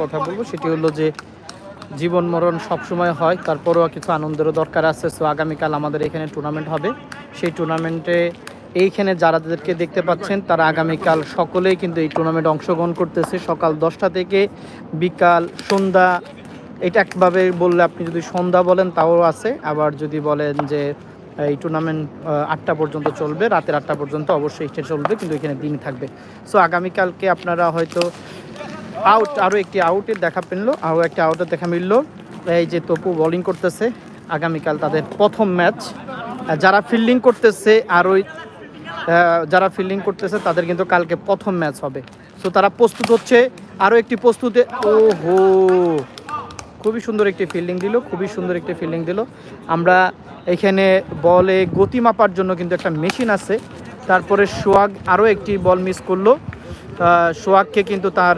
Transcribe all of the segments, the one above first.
কথা বলব, সেটি হলো যে জীবন মরণ সবসময় হয় তারপরেও কিছু আনন্দেরও দরকার আছে সো আগামীকাল আমাদের এখানে টুর্নামেন্ট হবে। সেই টুর্নামেন্টে এইখানে যারাদেরকে দেখতে পাচ্ছেন, তারা আগামীকাল সকলেই কিন্তু এই টুর্নামেন্টে অংশগ্রহণ করতেছে। সকাল দশটা থেকে বিকাল সন্ধ্যা, এটা একভাবে বললে আপনি যদি সন্ধ্যা বলেন তাও আছে, আবার যদি বলেন যে এই টুর্নামেন্ট আটটা পর্যন্ত চলবে, রাতের আটটা পর্যন্ত অবশ্যই এটা চলবে, কিন্তু এখানে দিন থাকবে। সো আগামীকালকে আপনারা হয়তো আউট আরও একটি আউটের দেখা পেল আরও একটি আউটের দেখা মিলল। এই যে তপু বোলিং করতেছে, আগামীকাল তাদের প্রথম ম্যাচ যারা ফিল্ডিং করতেছে, আর ওই যারা ফিল্ডিং করতেছে, তাদের কিন্তু কালকে প্রথম ম্যাচ হবে। সো তারা প্রস্তুত হচ্ছে আরও একটি প্রস্তুতে ও হো খুবই সুন্দর একটি ফিল্ডিং দিল, খুবই সুন্দর একটি ফিল্ডিং দিল। আমরা এখানে বলে গতি মাপার জন্য কিন্তু একটা মেশিন আছে। তারপরে সোয়াগ আরও একটি বল মিস করল। আহ, সোয়াগকে কিন্তু তার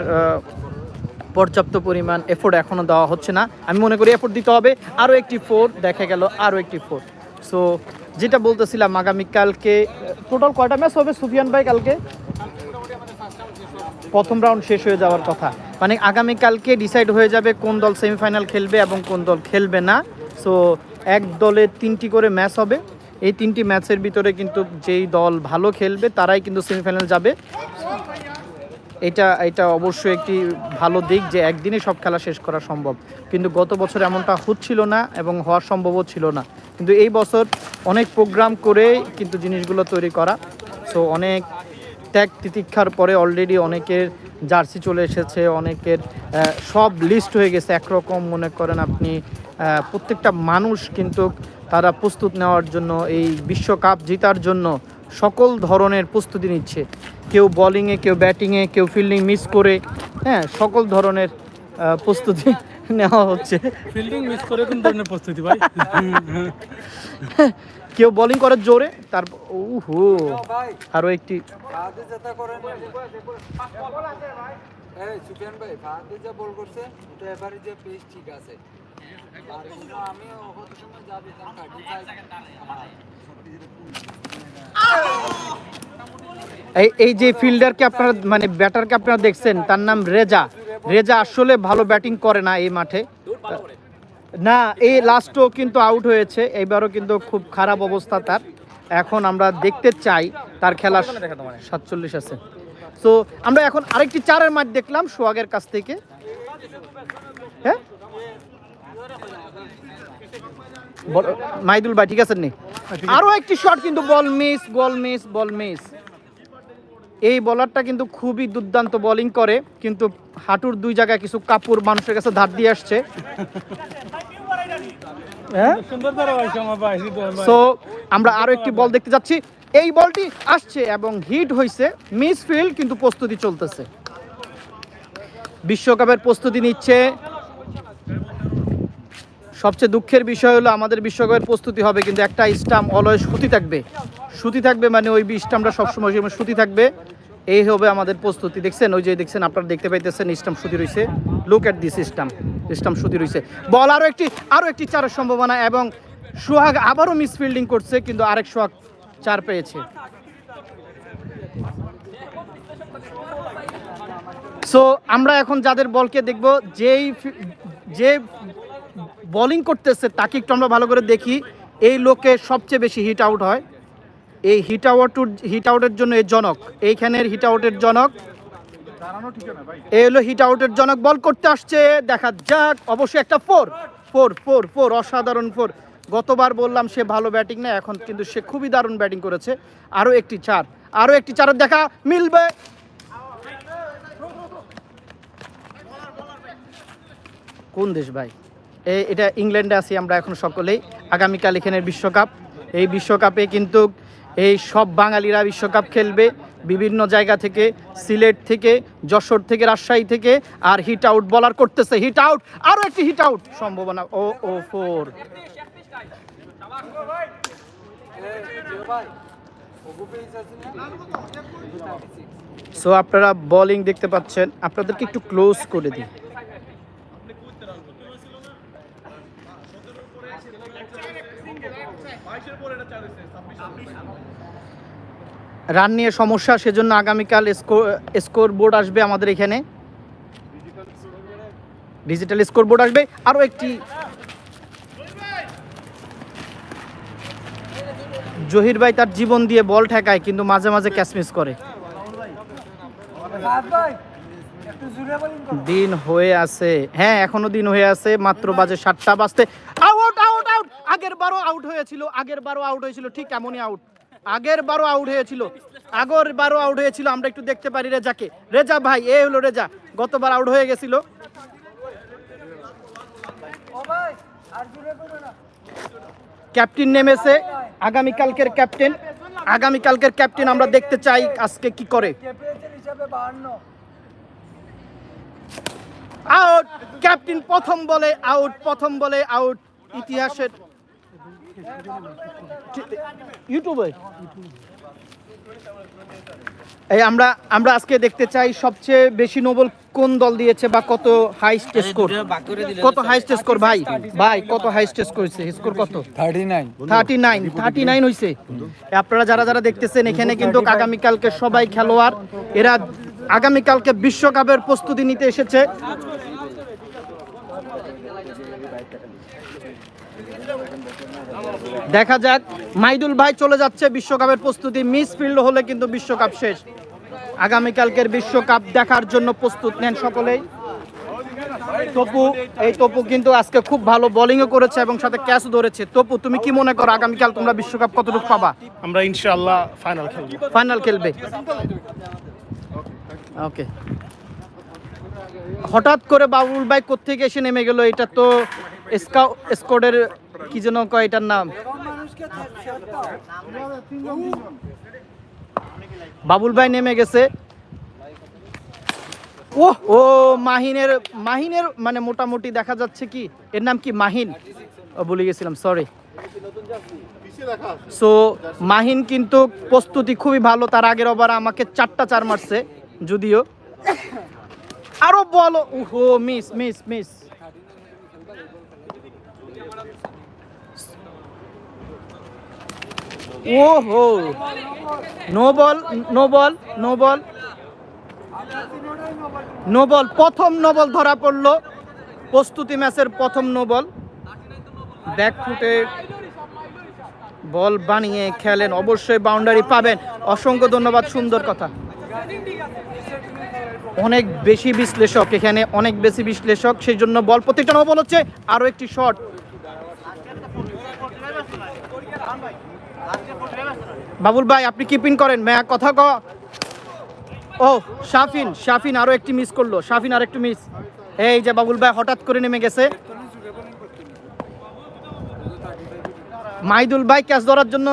পর্যাপ্ত পরিমাণ এফোর্ট এখনও দেওয়া হচ্ছে না। আমি মনে করি এফোর্ট দিতে হবে। আরও একটি ফোর দেখা গেল আরও একটি ফোর সো যেটা বলতেছিলাম আগামীকালকে টোটাল কয়টা ম্যাচ হবে সুফিয়ান ভাই কালকে? প্রথম রাউন্ড শেষ হয়ে যাওয়ার কথা। মানে আগামীকালকে ডিসাইড হয়ে যাবে কোন দল সেমিফাইনাল খেলবে এবং কোন দল খেলবে না। সো এক দলে তিনটি করে ম্যাচ হবে। এই তিনটি ম্যাচের ভিতরে কিন্তু যেই দল ভালো খেলবে তারাই কিন্তু সেমিফাইনাল যাবে। এটা এটা অবশ্যই একটি ভালো দিক যে একদিনে সব খেলা শেষ করা সম্ভব। কিন্তু গত বছর এমনটা হচ্ছিল না এবং হওয়ার সম্ভবও ছিল না। কিন্তু এই বছর অনেক প্রোগ্রাম করে কিন্তু জিনিসগুলো তৈরি করা। সো অনেক ত্যাগ তিতিক্ষার পরে অলরেডি অনেকের জার্সি চলে এসেছে, অনেকের সব লিস্ট হয়ে গেছে। একরকম মনে করেন আপনি প্রত্যেকটা মানুষ কিন্তু তারা প্রস্তুত নেওয়ার জন্য, এই বিশ্বকাপ জেতার জন্য সকল ধরনের প্রস্তুতি নিচ্ছে। কেউ বোলিংয়ে কেউ ব্যাটিংয়ে কেউ ফিল্ডিং মিস করে হ্যাঁ সকল ধরনের প্রস্তুতি নেওয়া হচ্ছে। ফিল্ডিং মিস করে কোন ধরনের প্রস্তুতি ভাই? কেউ বোলিং করে জোরে তার উহু আরও একটি। আমি এই এই যে ফিল্ডারকে আপনারা মানে ব্যাটারকে আপনারা দেখছেন, তার নাম রেজা। রেজা আসলে ভালো ব্যাটিং করে না এই মাঠে। না, এই লাস্টও কিন্তু আউট হয়েছে, এইবারও কিন্তু খুব খারাপ অবস্থা তার। এখন আমরা দেখতে চাই, তার খেলা সাতচল্লিশ আছে। তো আমরা এখন আরেকটি চারের মাঠ দেখলাম, সোহাগের কাছ থেকে। হ্যাঁ বল- মাইদুল ভাই ঠিক আছে নি? আরও একটি শট কিন্তু ball miss ball miss ball miss এই বলারটা কিন্তু খুবই দুর্দান্ত বোলিং করে কিন্তু হাঁটুর দুই জায়গায় কিছু কাপড় মানুষের কাছে ধার দিয়ে আসছে। হ্যাঁ। সো আমরা আরও একটি বল দেখতে যাচ্ছি। এই বলটি আসছে এবং হিট হয়েছে মিস ফিল্ড কিন্তু প্রস্তুতি চলতেছে। বিশ্বকাপের প্রস্তুতি নিচ্ছে। সবচেয়ে দুঃখের বিষয় হলো আমাদের বিশ্বকাপের প্রস্তুতি হবে, কিন্তু একটা স্টাম্প অলওয়েজ সুতি থাকবে। সুতি থাকবে মানে ওই স্টাম্পটা সবসময় সুতি থাকবে। এই হবে আমাদের প্রস্তুতি। দেখছেন, ওই যে দেখছেন, আপনারা দেখতে পাইতেছেন স্টাম্প সুতি রয়েছে look at this stump stump সুতি রয়েছে বল আরও একটি আরও একটি চারের সম্ভাবনা এবং সোহাগ আবারও মিস ফিল্ডিং করছে, কিন্তু আরেক সোহাগ চার পেয়েছে। সো আমরা এখন যাদের বলকে দেখব, যেই যে বোলিং করতেছে তাকে একটু আমরা ভালো করে দেখি। এই লোকে সবচেয়ে বেশি হিট আউট হয়। এই হিট আউট হিট আউটের জন্য এই জনক। এইখানের হিট আউটের জনক। এই হলো হিট আউটের জনক। বল করতে আসছে দেখা যাক। অবশ্যই একটা ফোর ফোর ফোর ফোর অসাধারণ ফোর গতবার বললাম সে ভালো ব্যাটিং না এখন কিন্তু সে খুবই দারুণ ব্যাটিং করেছে। আরও একটি চার। আরও একটি চারের দেখা মিলবে। কোন দেশ ভাই? এটা ইংল্যান্ডে আছি আমরা এখন সকলেই। আগামীকাল এখানের বিশ্বকাপ। এই বিশ্বকাপে কিন্তু এই সব বাঙালিরা বিশ্বকাপ খেলবে বিভিন্ন জায়গা থেকে, সিলেট থেকে, যশোর থেকে, রাজশাহী থেকে, আর হিট আউট বলার করতেছে। হিট আউট আরও একটি হিট আউট সম্ভাবনা ও ও ফোর সো আপনারা বোলিং দেখতে পাচ্ছেন। আপনাদেরকে একটু ক্লোজ করে দিই। রান নিয়ে সমস্যা, সেজন্য আগামীকাল স্কোর বোর্ড আসবে আমাদের এখানে। ডিজিটাল স্কোর বোর্ড আসবে। আরও একটি জহির ভাই তার জীবন দিয়ে বল ঠেকায়, কিন্তু মাঝে মাঝে ক্যাচ মিস করো। দিন হয়ে আছে। হ্যাঁ এখনও দিন হয়ে আছে। মাত্র বাজে সাতটা বাজতে। আউট আউট আউট আগের বারও আউট হয়েছিল। আগের বারও আউট হয়েছিল। ঠিক এমনই আউট আগের বারও আউট হয়েছিল। আগের বারও আউট হয়েছিল, আমরা একটু দেখতে পারি রেজাকে। রেজা ভাই, এ হলো রেজা, গতবার আউট হয়ে গেছিল। ক্যাপ্টেন নেমেছে আগামীকালকের ক্যাপ্টেন। আগামীকালকের ক্যাপ্টেন আমরা দেখতে চাই আজকে কি করে। আউট ক্যাপ্টেন প্রথম বলে আউট প্রথম বলে আউট ইতিহাসের ইউটিউবে? এই আমরা আমরা আজকে দেখতে চাই সবচেয়ে বেশি নোবেল কোন দল দিয়েছে বা কত হাইস্ট স্কোর কত হাইস্ট স্কোর ভাই? ভাই কত হাইস্ট স্কোর হয়েছে? স্কোর কত? Thirty nine thirty nine thirty nine হয়েছে আপনারা যারা যারা দেখতেছেন এখানে কিন্তু আগামীকালকে সবাই খেলোয়াড় এরা আগামীকালকে বিশ্বকাপের প্রস্তুতি নিতে এসেছে। দেখা যাক। মাইদুল ভাই চলে যাচ্ছে বিশ্বকাপের প্রস্তুতি। মিস ফিল্ড হলে কিন্তু বিশ্বকাপ শেষ। আগামীকালকের বিশ্বকাপ দেখার জন্য প্রস্তুত নেন সকলেই। তপু এই তপু কিন্তু আজকে খুব ভালো বোলিংও করেছে এবং সাথে ক্যাচ ধরেছে। তপু তুমি কি মনে করো আগামীকাল তোমরা বিশ্বকাপ কতটুকু পাবা? আমরা ইনশাআল্লাহ ফাইনাল খেলব। ফাইনাল খেলবে। ওকে হঠাৎ করে বাবুল ভাই কোত্থেকে এসে নেমে গেল? এটা তো স্কাউ স্কোয়াডের কি যেন কয় এটার নাম? বাবুল ভাই নেমে গেছে। ও ও, মাহিনের মাহিনের মানে মোটামুটি দেখা যাচ্ছে কি? এর নাম কি? মাহিন? ও, ভুলে গেছিলাম সরি সো মাহিন কিন্তু প্রস্তুতি খুবই ভালো, তার আগের ওভার আমাকে চারটা চার মারছে, যদিও। আরও বলো ওহো মিস মিস মিস ওহো। No ball no ball no ball no ball প্রথম নো বল ধরা পড়ল। প্রস্তুতি ম্যাচের প্রথম নো ব্যাকফুটে বল বানিয়ে খেলেন। অবশ্যই বাউন্ডারি পাবেন। অসংখ্য ধন্যবাদ, সুন্দর কথা। অনেক বেশি বিশ্লেষক এখানে, অনেক বেশি বিশ্লেষক। সেই জন্য বল প্রত্যেকটা নো বল হচ্ছে আরও একটি শট বাবুল ভাই, আপনি কিপিং করেন। ম্যা কথা ক। ও, শাফিন শাফিন আরও একটি মিস করল। শাফিন আর একটু মিস এই যে বাবুল ভাই, হঠাৎ করে নেমে গেছে। মাইদুল ভাই ক্যাচ ধরার জন্য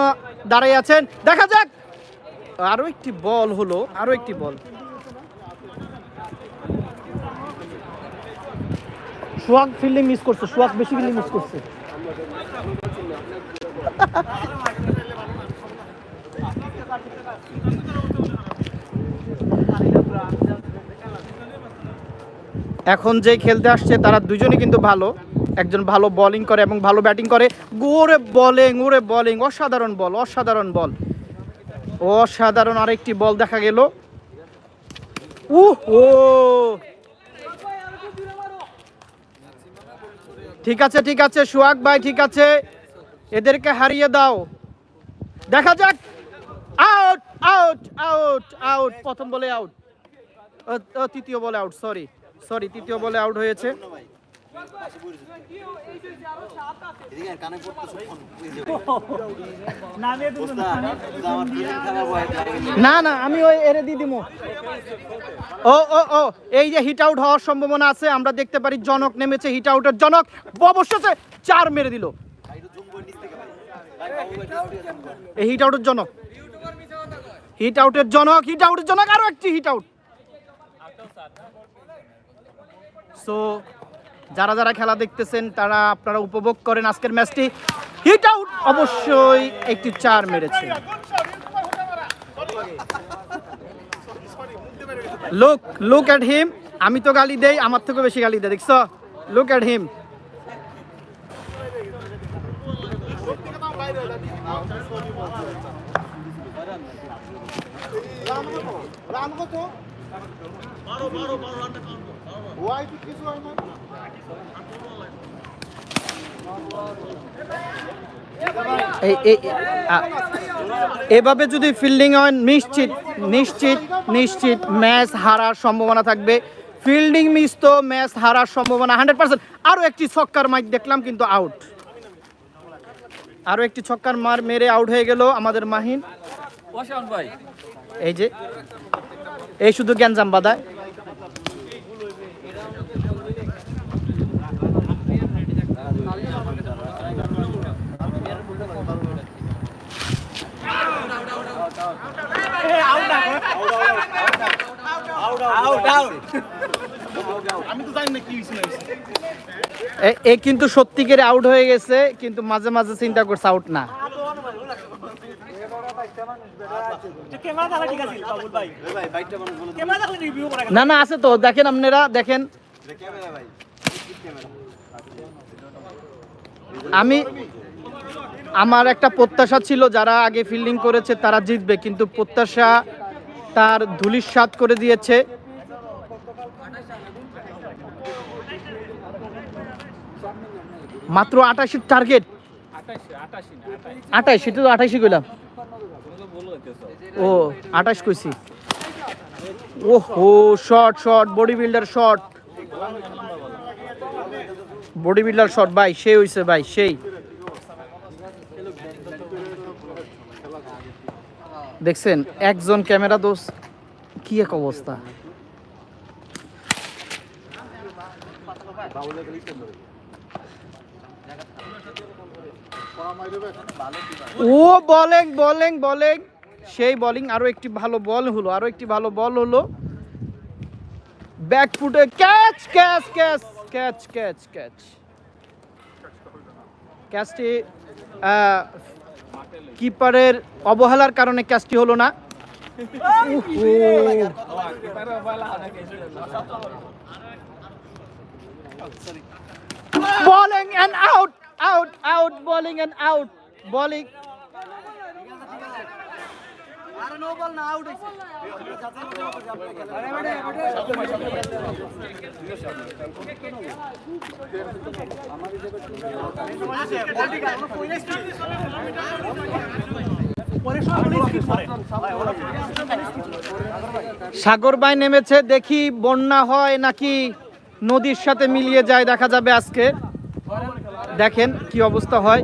দাঁড়িয়ে আছেন। দেখা যাক। আরও একটি বল হলো, আরও একটি বল সোয়াক ফিল্ডিং মিস করছে সোয়াক বেশি ফিল্ডিং মিস করছে। এখন যে খেলতে আসছে, তারা দুজনই কিন্তু ভালো। একজন ভালো বোলিং করে এবং ভালো ব্যাটিং করে। গোরে বলিং ওরে বলিং অসাধারণ বল অসাধারণ বল অসাধারণ আরেকটি বল দেখা গেল। উহ, ও! ঠিক আছে ঠিক আছে, সোহাগ ভাই, ঠিক আছে। এদেরকে হারিয়ে দাও। দেখা যাক। আউট! আউট আউট আউট প্রথম বলে আউট তৃতীয় বলে আউট সরি সরি তৃতীয় বলে আউট হয়েছে। না না, আমি ওই এরে দিয়ে দিব ও ও ও, এই যে হিট আউট হওয়ার সম্ভাবনা আছে, আমরা দেখতে পারি জনক নেমেছে হিট আউটের জনক অবশ্যই চার মেরে দিল। এই হিট আউটের জনক। হিট আউটের জনক হিট আউটের জনক, আরও একটি হিট আউট সো যারা যারা খেলা দেখতেছেন, তারা আপনারা উপভোগ করেন আজকের ম্যাচটি হিট আউট অবশ্যই একটি চার মেরেছে। লুক লুক অ্যাট হিম আমি তো গালি দেই, আমার থেকে বেশি গালি দেয়, দেখছ? লুক অ্যাট হিম এভাবে যদি ফিল্ডিং হয়, নিশ্চিত নিশ্চিত নিশ্চিত ম্যাচ হারার সম্ভাবনা থাকবে। ফিল্ডিং মিস তো ম্যাচ হারার সম্ভাবনা হান্ড্রেড পার্সেন্ট আরও একটি ছক্কার মাইক দেখলাম, কিন্তু আউট আরও একটি ছক্কার মার মেরে আউট হয়ে গেল আমাদের মাহিন। এই যে, এই শুধু গ্যাঞ্জাম বাদায়। এ কিন্তু সত্যিকারে আউট হয়ে গেছে, কিন্তু মাঝে মাঝে চিন্তা করছে আউট না। না না আছে তো দেখেন আপনারা দেখেন। আমি আমার একটা প্রত্যাশা ছিল যারা আগে ফিল্ডিং করেছে তারা জিতবে কিন্তু প্রত্যাশা তার ধুলির স্বাদ করে দিয়েছে। মাত্র আটাশির টার্গেট আটাইশ সেটা তো আঠাইশই কইলাম। ও, আঠাশ কইছি। ও হো short short body builder short body builder short ভাই, সেই হইছে, ভাই, সেই। দেখছেন, একজন ক্যামেরা দোষ, কি এক অবস্থা। ও বলিং বলিং বলিং সেই বোলিং আরও একটি ভালো বল হলো, আরও একটি ভালো বল হলো। ব্যাক ফুটে catch catch catch catch catch catch ক্যাচটি কিপারের অবহেলার কারণে ক্যাচটি হলো না। Bowling end out out out bowling end out bowling Sagar by নেমেছে, দেখি বন্যা হয় নাকি নদীর সাথে মিলিয়ে যায়, দেখা যাবে আজকে। দেখেন কি অবস্থা হয়।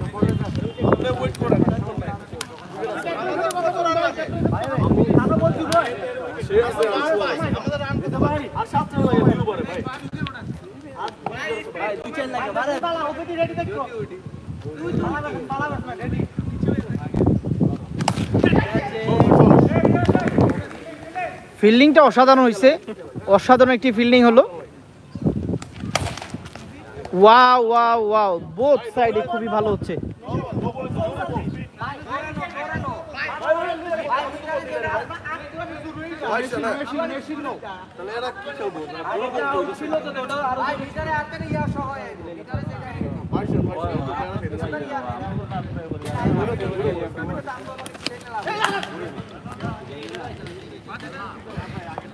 ফিল্ডিংটা অসাধারণ হয়েছে। অসাধারণ একটি ফিল্ডিং হলো। Wow wow wow. বোথ সাইডে খুবই ভালো হচ্ছে।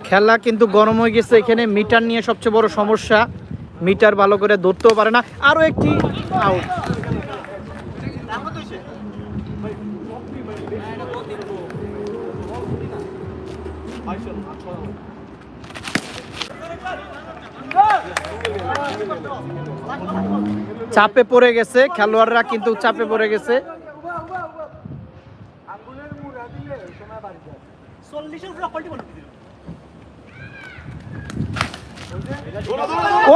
খেলা কিন্তু গরম হয়ে গেছে। এখানে মিটার নিয়ে সবচেয়ে বড় সমস্যা। মিটার ভালো করে ধরতেও পারে না। আরও একটি আউট চাপে পড়ে গেছে। খেলোয়াড়রা কিন্তু চাপে পড়ে গেছে আঙ্গুলের মুড়া দিলে ওই সময় বাড়ি যায়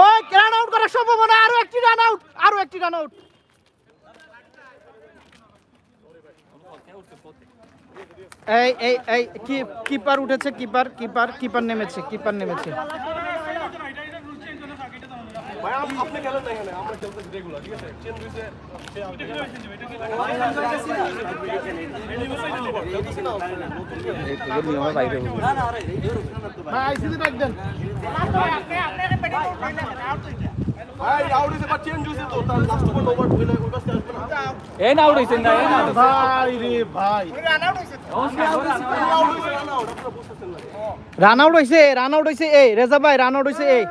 ওই রান আউট করার সম্ভাবনা আরও একটি রান আউট আরও একটি রান আউট এই এই এই কিপার উঠেছে কিপার কিপার কিপার নেমেছে কিপার নেমেছে। ভাই আপ- আপনি খেলেন না এখানে আমরা খেলতেছি রেগুলার ঠিক আছে? চেঞ্জ না। না এই না ভাই রে ভাই। আউট হইছে না আউট আপনারা বুঝতেছেন না। রান আউট হয়েছে রান আউট হয়েছে এই রেজা ভাই রান আউট হয়েছে এই।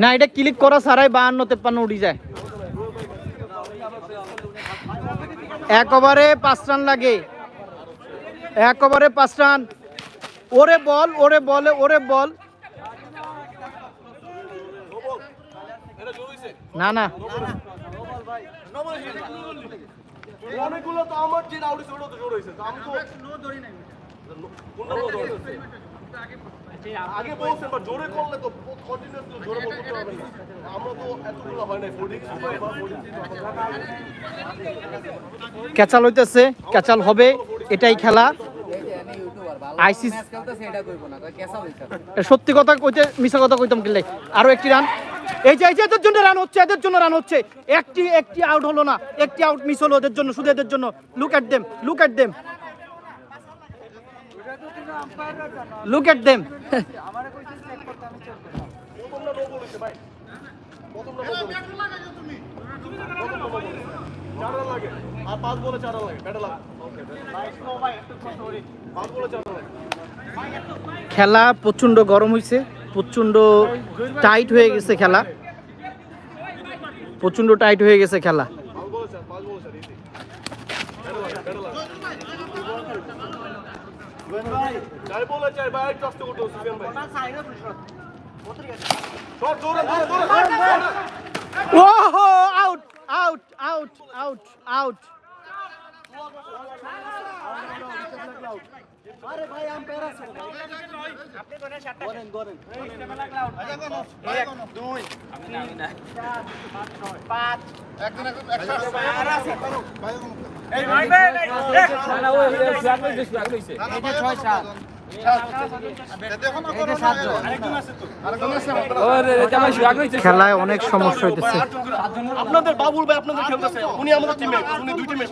না, এটা ক্লিক করা ছাড়াই বাহান্ন তেপ্পান্ন উঠি যায়। এক ওভারে পাঁচ রান লাগে। এক ওভারে পাঁচ রান। ওরে বল, ওরে বলে, ওরে বল। না না। অনেকগুলো তো আমার যে আগে বলছেন বা জোরে করলে তো কন্টিনিউয়াসলি জোরে করতে হবে। না আমরা তো এতগুলো হয় নাই 46 বা 46 ক্যাচাল হইতেছে ক্যাচাল হবে এটাই খেলা। না সত্যি কথা কইতে মিছা কথা কইতাম কিনলে আরও একটি রান। এই যে এই যে এদের জন্য রান হচ্ছে এদের জন্য রান হচ্ছে। একটি একটি আউট হলো না। একটি আউট মিস হলো ওদের জন্য শুধু এদের জন্য। Look at them look at them look at them খেলা প্রচণ্ড গরম হয়েছে প্রচণ্ড টাইট হয়ে গেছে খেলা। প্রচণ্ড টাইট হয়ে গেছে খেলা পাঁচ বলে চার পাঁচ বলে চার ইজি ব্যাটে লাগে ব্যাটে চার বলে চার ভাই একটু আস্তে করতে সুফিয়ান ভাই শট জোরে জোরে জোরে ওহো out out out out out না ওই ফ্ল্যাগ লইছে ফ্ল্যাগ লইছে এটা 6 7 এটা 7 জন ওরে জামাই ফ্ল্যাগ লইছে খেলায় অনেক সমস্যা হইতেছে। আপনাদের বাবুল ভাই আপনাদের খেলতেছে উনি আমাদের টিমে উনি দুই টিমে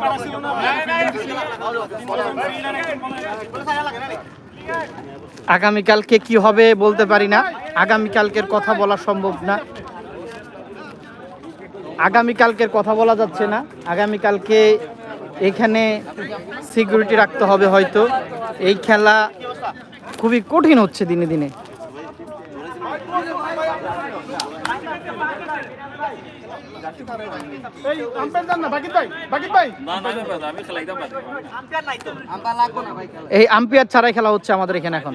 আগামীকালকে কি হবে বলতে পারি না। আগামীকালকের কথা বলা সম্ভব না। আগামীকালকের কথা বলা যাচ্ছে না। আগামীকালকে এখানে সিকিউরিটি রাখতে হবে হয়তো। এই খেলা খুবই কঠিন হচ্ছে দিনে দিনে। আমরা লাগবো না ভাই খেলা। এই আম্পায়ার ছাড়াই খেলা হচ্ছে আমাদের এখানে এখন।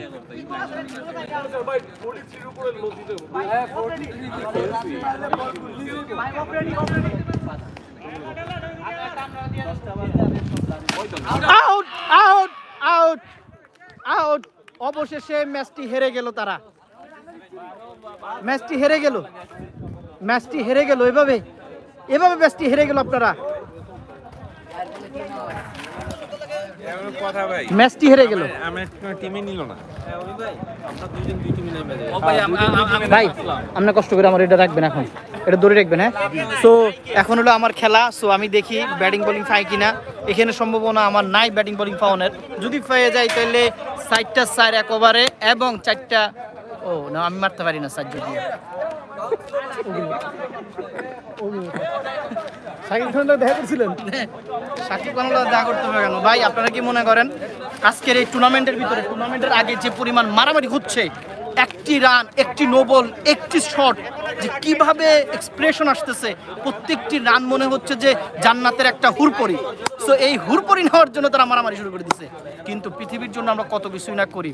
ভাই 43 উপরে নদীতে আউট আউট আউট আউট অবশেষে ম্যাচটি হেরে গেল তারা। ম্যাচটি হেরে গেল। ম্যাচটি হেরে গেল এভাবে। এভাবে ম্যাচটি হেরে গেল আপনারা। কথা ম্যাচটি হেরে গেল। ভাই কষ্ট করে আমার এটা রাখবেন এখন। এটা ধরে রাখবেন হ্যাঁ? সো এখন হলো আমার খেলা সো আমি দেখি ব্যাটিং বোলিং পাই কিনা। এখানে সম্ভাবনা আমার নাই ব্যাটিং বোলিং পাওয়ানোর। যদি পেয়ে যাই তাহলে চারটা চার এক ওভারে এবং চারটা ও না আমি মারতে পারি না চার যদি। দেখা করছিলেন? দেখা করতে হবে কেন? ভাই আপনারা কি মনে করেন আজকের এই টুর্নামেন্টের ভিতরে টুর্নামেন্টের আগে যে পরিমাণ মারামারি হচ্ছে একটি রান, একটি নোবল একটি শট যে কীভাবে এক্সপ্রেশন আসতেছে, প্রত্যেকটি রান মনে হচ্ছে যে জান্নাতের একটা হুরপরি। সো এই হুরপরি নেওয়ার জন্য তারা মারামারি শুরু করে দিছে। কিন্তু পৃথিবীর জন্য আমরা কত কিছুই না করি,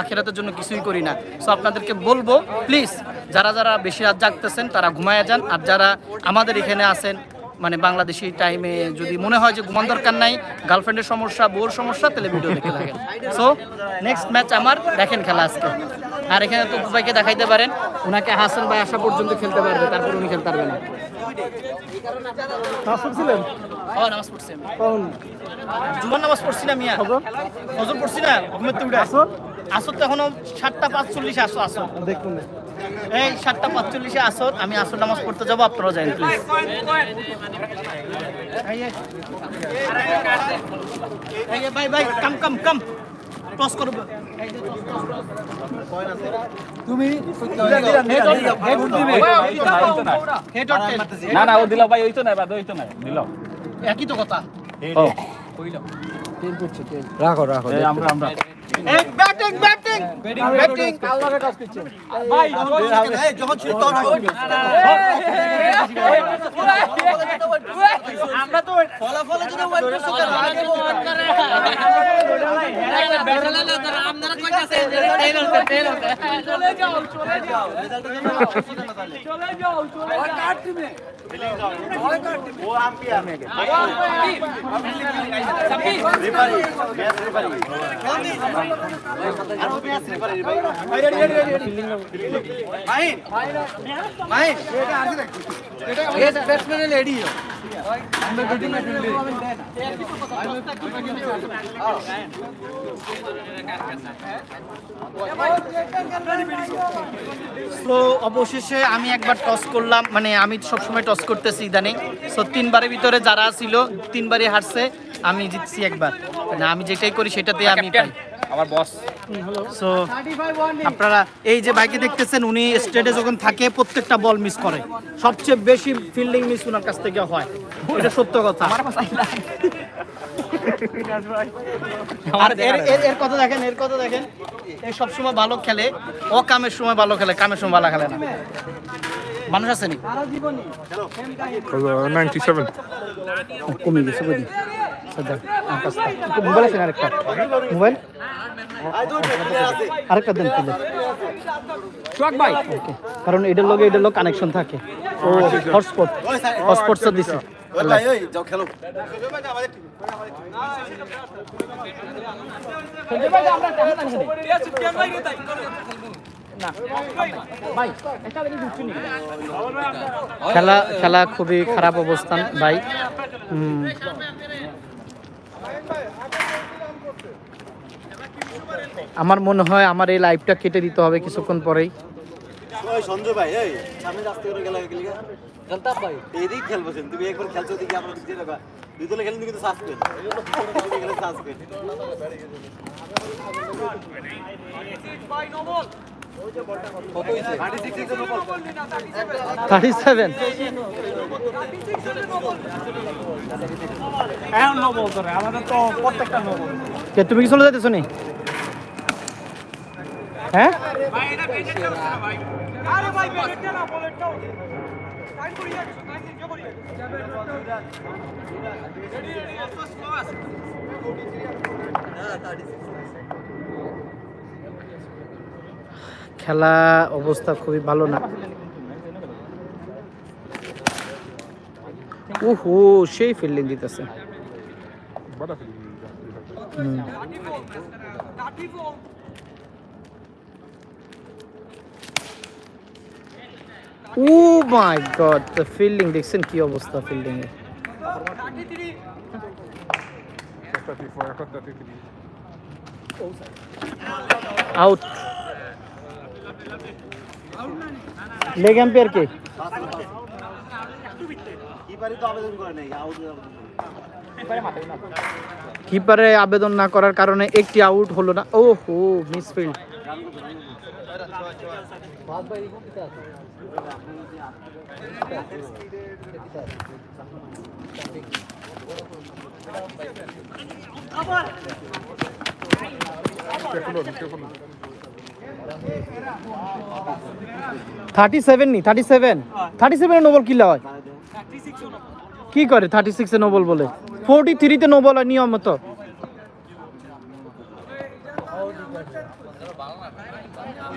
আখেরাতের জন্য কিছুই করি না। সো আপনাদেরকে বলব প্লিজ যারা যারা বেশি রাত জাগতেছেন, তারা ঘুমায় যান। আর যারা আমাদের এখানে আছেন মানে বাংলাদেশি টাইমে যদি মনে হয় যে ঘুমান দরকার নাই গার্লফ্রেন্ডের সমস্যা, বউর সমস্যা, তাহলে ভিডিও দেখে থাকেন। সো নেক্সট ম্যাচ আমার, দেখেন খেলা আজকে। আর এখানে তো ভাইকে দেখাইতে পারেন। ওনাকে হাসান ভাই আসা পর্যন্ত খেলতে পারবে তারপর উনি খেলতে পারবে না। ও, নামাজ পড়ছি। জুমার নামাজ পড়ছি না মিয়া। হজর পড়ছি না? ঘুমের তো উঠে আসো। আসর? তো এখনও সাতটা পাঁচচল্লিশে আসো আসো। দেখুন। এই সাতটা পাঁচচল্লিশে আসর আমি আসর নামাজ পড়তে যাব আপনারাও যাই প্লিজ ভাই ভাই কাম কাম কাম। টস করব না না ও দিল ভাই ওই তো নাই বাদ ওই তো নাই দিল একই তো কথা রাখো রাখো আমরা আমরা ব্যাটিং ব্যাটিং ব্যাটিং ভাই যখন ছিল তখন আমরা তো ফলাফলের জন্য ওয়েট করছি কেন আগে ওয়েট করে আপনারা কইতাছে তেল হচ্ছে তেল হচ্ছে চলে যাও চলে যাও চলে যাও চলে যাও ও আম্পিয়ার আর ও ম্যাচ রেফারি তো অবশেষে আমি একবার টস করলাম মানে আমি সবসময় টস করতেছি ইদানিং। সো তিনবারের ভিতরে যারা ছিল, তিনবারই হারছে, আমি জিতছি একবার। মানে আমি যেটাই করি সেটাতে আমি পাই। আমার বস সো আপনারা এই যে বাইকে দেখতেছেন উনি স্টেটে যখন থাকে প্রত্যেকটা বল মিস করে। সবচেয়ে বেশি ফিল্ডিং মিস ওনার কাছ থেকে হয়। এটা সত্য কথা। আর এর এর কথা দেখেন এর কথা দেখেন। এই সবসময় ভালো খেলে। ও কামের সময় ভালো খেলে কামের সময় ভালো খেলে না। মানুষ আছে নি? কমে গেছে বুঝলি মোবাইল আছে আরেকটা। মোবাইল? আরেকটা দেন তুলে ভাই। ওকে কারণ এটার লগে এটার লগে কানেকশন থাকে। ও হটস্পট হটস্পটটা দিছে খেলা খেলা খুবই খারাপ অবস্থান ভাই। আমার মনে হয় আমার এই লাইভটা কেটে দিতে হবে কিছুক্ষণ পরেই। সঞ্জয় ভাই এই সামনে রাস্তা করে গেলে খেলতাম ভাই। এদিক খেলবছেন তুমি একবার খেলছো আমরা খেলেন কিন্তু সাসপেন্ড গেলে সাসপেন্ড থার্টি সেভেন কে তুমি কি চলে যাইতেছো নি? হ্যাঁ? খেলা অবস্থা খুবই ভালো না। ওহো সেই ফিল্ডিং দিতেছে। হুম। Oh my god the fielding দেখছেন কি অবস্থা ফিল্ডিং এ? আউট লেগ এম্পায়ার কে? কিপারে আবেদন না করার কারণে একটি আউট হলো না। ও হো মিসফিল্ড থার্টি সেভেন নি, থার্টি সেভেন। থার্টি সেভেনে নোবল কিলা হয়। কি করে? থার্টি সিক্সে নোবল বলে। ফোরটি থ্রিতে নোবল হয়, নিয়ম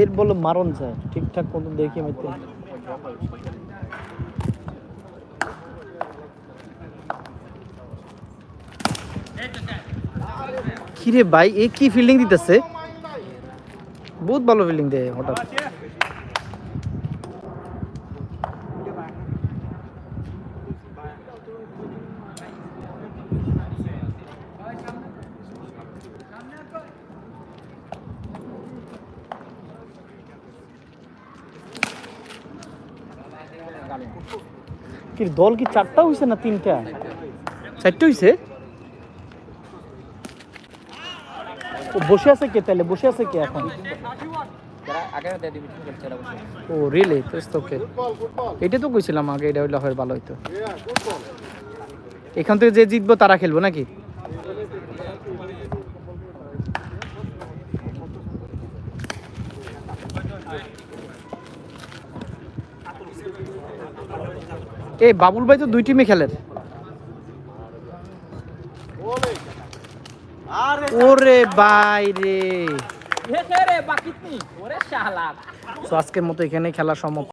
এর বলে মারণ যায় ঠিকঠাক মতো দেখি মেতে কিরে ভাই, এ কি ফিল্ডিং দিতেছে? বহুত ভালো ফিল্ডিং দেয় হঠাৎ। কি দল কি চারটা হইছে না তিনটা? চারটা হইছে? ও বসে আছে কে তাহলে? বসে আছে কে এখন? ও রিলে তোকে এটা তো কইছিলাম আগে এটা হইলে হয় ভালো হইতো। এখান থেকে যে জিতবো তারা খেলব নাকি? এই বাবুল ভাই তো দুই টিমে খেলেন। ওরে ভাই রে। রে বাকিত নি ওরে শালা আজকের মতো এখানে খেলা সমাপ্ত।